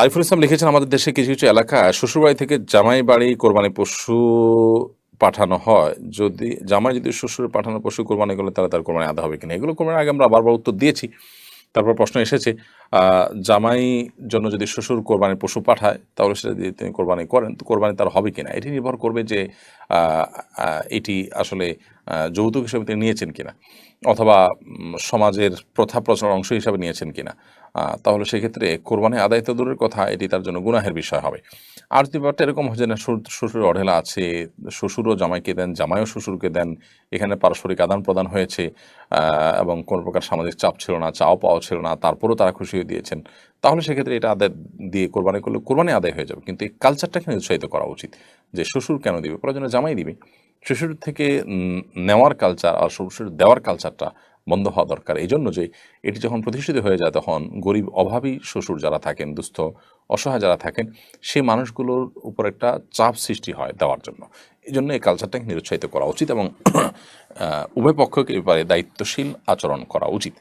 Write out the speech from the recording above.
আরিফুল ইসলাম লিখেছেন, আমাদের দেশে কিছু কিছু এলাকা শ্বশুরবাড়ি থেকে জামাই বাড়ি কোরবানি পশু পাঠানো হয়। যদি জামাই যদি শ্বশুর পাঠানো পশু কোরবানি করলে তাহলে তার কোরবানি আদা হবে কিনা? এগুলো কোরবানি আগে আমরা বারবার উত্তর দিয়েছি। তারপর প্রশ্ন এসেছে জামাই জন্য যদি শ্বশুর কোরবানির পশু পাঠায়, তাহলে সেটা যদি তিনি কোরবানি করেন, তো কোরবানি তার হবে কিনা? এটি নির্ভর করবে যে এটি আসলে যৌতুক হিসেবে তিনি নিয়েছেন কিনা? অথবা সমাজের প্রথা প্রচার অংশ হিসাবে নিয়েছেন কিনা? তাহলে সেক্ষেত্রে কোরবানি আদায় তো দূরের কথা, এটি তার জন্য গুনাহের বিষয় হবে। আর যদি ব্যাপারটা এরকম হয় যে, না শ্বশুর- অঢেলা আছে, শ্বশুরও জামাইকে দেন, জামাইও শ্বশুরকে দেন, এখানে পারস্পরিক আদান প্রদান হয়েছে এবং কোনো প্রকার সামাজিক চাপ ছিল না চাও পাওয়া ছিল না, তারপরেও তারা খুশি হয়ে দিয়েছেন, তাহলে সেক্ষেত্রে এটা আদায় দিয়ে কোরবানি করলে কোরবানি আদায় হয়ে যাবে। কিন্তু এই কালচারটাকে উৎসাহিত করা উচিত যে শ্বশুর কেন দিবে? প্রয়োজনে জামাই দিবে। শ্বশুর থেকে নেওয়ার কালচার আর শ্বশুর দেওয়ার কালচারটা বন্ধ হওয়া দরকার। এই জন্য যে এটি যখন প্রতিষ্ঠিত হয়ে যায়, তখন গরিব, অভাবী শ্বশুর যারা থাকেন, দুস্থ, অসহায় যারা থাকেন সেই মানুষগুলোর উপর একটা চাপ সৃষ্টি হয় দেওয়ার জন্য। এই জন্য এই কালচারটাকে নিরুৎসাহিত করা উচিত এবং উভয় পক্ষকে এ ব্যাপারে দায়িত্বশীল আচরণ করা উচিত।